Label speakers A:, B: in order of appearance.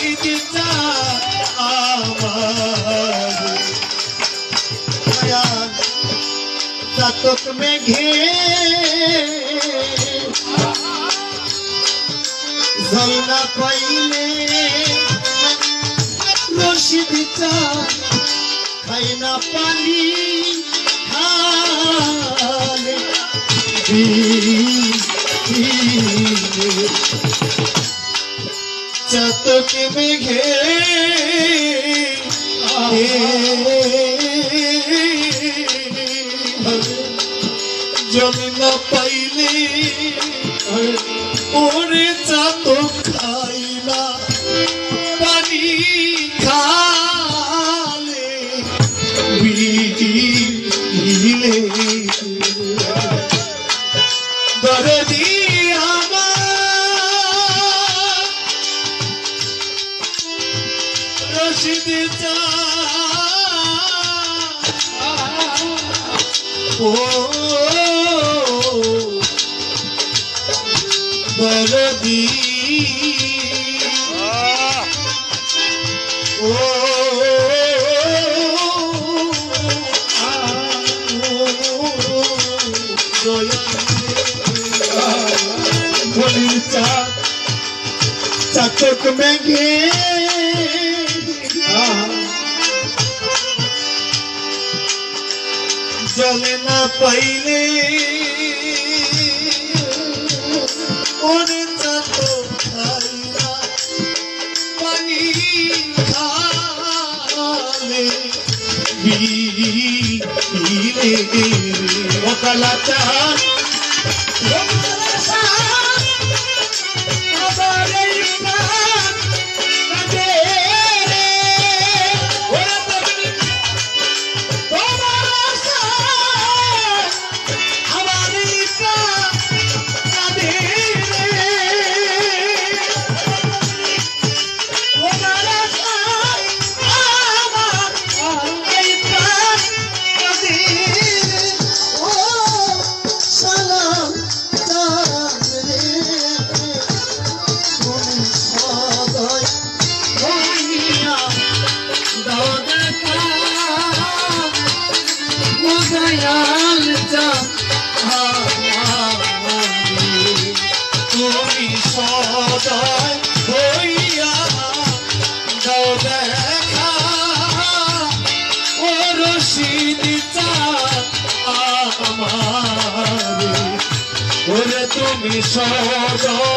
A: রশিদ আমার। মায়ার চাতক মেঘে জল না পাইলে রশিদ খাই না চাতক মেঘে জমি না পাইলে ওরে চাতক খাইলা পানি খালে রশিদ চা। ও দরদি ও বলির মেঘে জলে না পাইলে ওরে চাতক খাইলা পানি খালে বিলে ওকালা চাঁদ তুমি সদয়